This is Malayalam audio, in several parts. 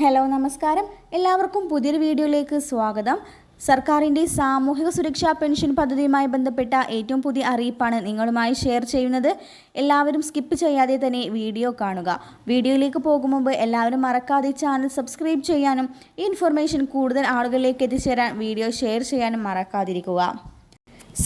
ഹലോ നമസ്കാരം. എല്ലാവർക്കും പുതിയൊരു വീഡിയോയിലേക്ക് സ്വാഗതം. സർക്കാരിന്റെ സാമൂഹിക സുരക്ഷാ പെൻഷൻ പദ്ധതിയുമായി ബന്ധപ്പെട്ട ഏറ്റവും പുതിയ അറിയിപ്പാണ് നിങ്ങളുമായി ഷെയർ ചെയ്യുന്നത്. എല്ലാവരും സ്കിപ്പ് ചെയ്യാതെ തന്നെ വീഡിയോ കാണുക. വീഡിയോയിലേക്ക് പോകും മുമ്പ് എല്ലാവരും മറക്കാതെ ചാനൽ സബ്സ്ക്രൈബ് ചെയ്യാനും ഈ ഇൻഫർമേഷൻ കൂടുതൽ ആളുകളിലേക്ക് എത്തിച്ചേരാൻ വീഡിയോ ഷെയർ ചെയ്യാനും മറക്കാതിരിക്കുക.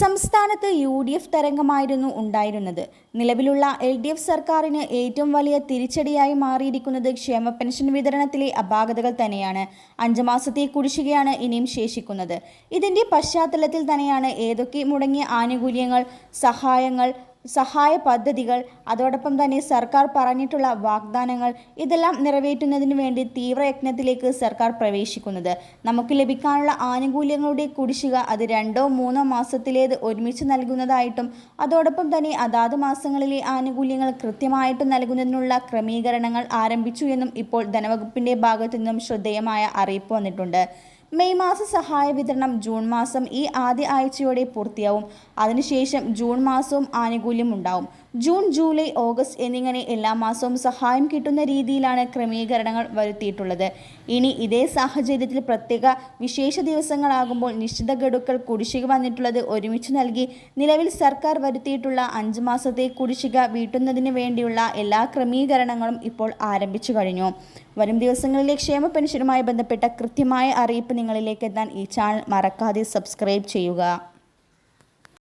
സംസ്ഥാനത്ത് യു ഡി എഫ് തരംഗമായിരുന്നു ഉണ്ടായിരുന്നത്. നിലവിലുള്ള എൽ ഡി എഫ് സർക്കാരിന് ഏറ്റവും വലിയ തിരിച്ചടിയായി മാറിയിരിക്കുന്നത് ക്ഷേമ പെൻഷൻ വിതരണത്തിലെ അപാകതകൾ തന്നെയാണ്. അഞ്ച് മാസത്തെ കുടിശ്ശികയാണ് ഇനിയും ശേഷിക്കുന്നത്. ഇതിന്റെ പശ്ചാത്തലത്തിൽ തന്നെയാണ് ഏതൊക്കെ മുടങ്ങിയ ആനുകൂല്യങ്ങൾ സഹായങ്ങൾ സഹായ പദ്ധതികൾ അതോടൊപ്പം തന്നെ സർക്കാർ പറഞ്ഞിട്ടുള്ള വാഗ്ദാനങ്ങൾ ഇതെല്ലാം നിറവേറ്റുന്നതിന് വേണ്ടി തീവ്രയജ്ഞത്തിലേക്ക് സർക്കാർ പ്രവേശിക്കുന്നത്. നമുക്ക് ലഭിക്കാനുള്ള ആനുകൂല്യങ്ങളുടെ കുടിശ്ശിക അത് രണ്ടോ മൂന്നോ മാസത്തിലേത് ഒരുമിച്ച് നൽകുന്നതായിട്ടും അതോടൊപ്പം തന്നെ അതാത് മാസങ്ങളിലെ ആനുകൂല്യങ്ങൾ കൃത്യമായിട്ട് നൽകുന്നതിനുള്ള ക്രമീകരണങ്ങൾ ആരംഭിച്ചു എന്നും ഇപ്പോൾ ധനവകുപ്പിന്റെ ഭാഗത്തു നിന്നും ശ്രദ്ധേയമായ അറിയിപ്പ് വന്നിട്ടുണ്ട്. മെയ് മാസ സഹായ വിതരണം ജൂൺ മാസം ഈ ആദ്യ ആഴ്ചയോടെ പൂർത്തിയാവും. അതിനുശേഷം ജൂൺ മാസവും ആനുകൂല്യം ഉണ്ടാവും. ജൂൺ ജൂലൈ ഓഗസ്റ്റ് എന്നിങ്ങനെ എല്ലാ മാസവും സഹായം കിട്ടുന്ന രീതിയിലാണ് ക്രമീകരണങ്ങൾ വരുത്തിയിട്ടുള്ളത്. ഇനി ഇതേ സാഹചര്യത്തിൽ പ്രത്യേക വിശേഷ ദിവസങ്ങളാകുമ്പോൾ നിശ്ചിത ഗഡുക്കൾ കുടിശ്ശിക വന്നിട്ടുള്ളത് ഒരുമിച്ച് നൽകി നിലവിൽ സർക്കാർ വരുത്തിയിട്ടുള്ള അഞ്ച് മാസത്തെ കുടിശ്ശിക വീട്ടുന്നതിന് വേണ്ടിയുള്ള എല്ലാ ക്രമീകരണങ്ങളും ഇപ്പോൾ ആരംഭിച്ചു കഴിഞ്ഞു. വരും ദിവസങ്ങളിലെ ക്ഷേമ പെൻഷനുമായി ബന്ധപ്പെട്ട കൃത്യമായ അറിയിപ്പ് നിങ്ങളിലേക്ക് എത്താൻ ഈ ചാനൽ മറക്കാതെ സബ്സ്ക്രൈബ് ചെയ്യുക.